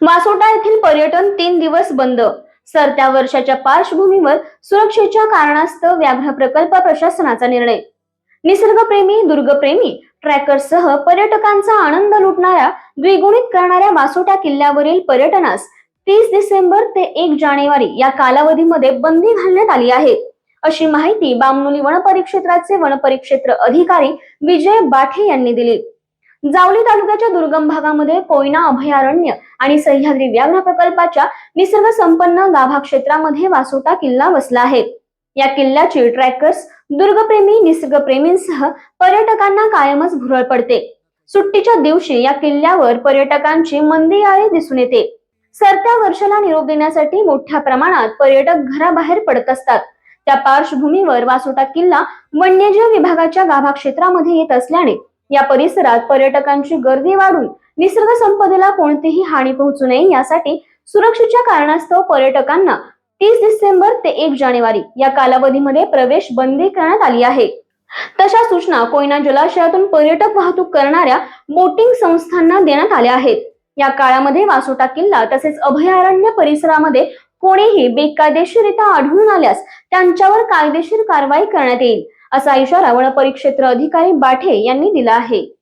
मासोटा येथील पर्यटन तीन दिवस बंद. सरत्या वर्षाच्या पार्श्वभूमीवर सुरक्षेच्या कारणास्तव व्याघ्र प्रकल्प प्रशासनाचा निर्णय. निसर्गप्रेमी दुर्गप्रेमी ट्रॅकर्ससह पर्यटकांचा आनंद लुटणाऱ्या द्विगुणित करणाऱ्या मासोटा किल्ल्यावरील पर्यटनास तीस डिसेंबर ते एक जानेवारी या कालावधीमध्ये बंदी घालण्यात आली आहे. अशी माहिती बामनोली वनपरिक्षेत्राचे वनपरिक्षेत्र अधिकारी विजय बाठे यांनी दिली. जावली तालुक्याच्या दुर्गम भागामध्ये कोयना अभयारण्य आणि सह्याद्री व्याघ्र प्रकल्पाच्या निसर्ग संपन्न गाभा क्षेत्रामध्ये वासोटा किल्ला वसला आहे. या किल्ल्याची ट्रॅकर्स दुर्गप्रेमी निसर्गप्रेमींसह पर्यटकांना कायमच भुरळ पडते. सुट्टीच्या दिवशी या किल्ल्यावर पर्यटकांची मंदी आळी दिसून येते. सरत्या वर्षाला निरोप देण्यासाठी मोठ्या प्रमाणात पर्यटक घराबाहेर पडत असतात. त्या पार्श्वभूमीवर वासोटा किल्ला वन्यजीव विभागाच्या गाभा क्षेत्रामध्ये येत असल्याने या परिसरात पर्यटकांची गर्दी वाढून निसर्ग संपदेला कोणतीही हानी पोहोचू नये यासाठी सुरक्षेच्या कारणास्तव पर्यटकांना तीस डिसेंबर ते एक जानेवारी या कालावधीमध्ये प्रवेश बंदी करण्यात आली आहे. तशा सूचना कोयना जलाशयातून पर्यटक वाहतूक करणाऱ्या बोटिंग संस्थांना देण्यात आल्या आहेत. या काळामध्ये वासोटा किल्ला तसेच अभयारण्य परिसरामध्ये कोणीही बेकायदेशीरित्या आढळून आल्यास त्यांच्यावर कायदेशीर कारवाई करण्यात येईल. असा इशारा वनपरिक्षेत्र अधिकारी बाठे यांनी दिला आहे.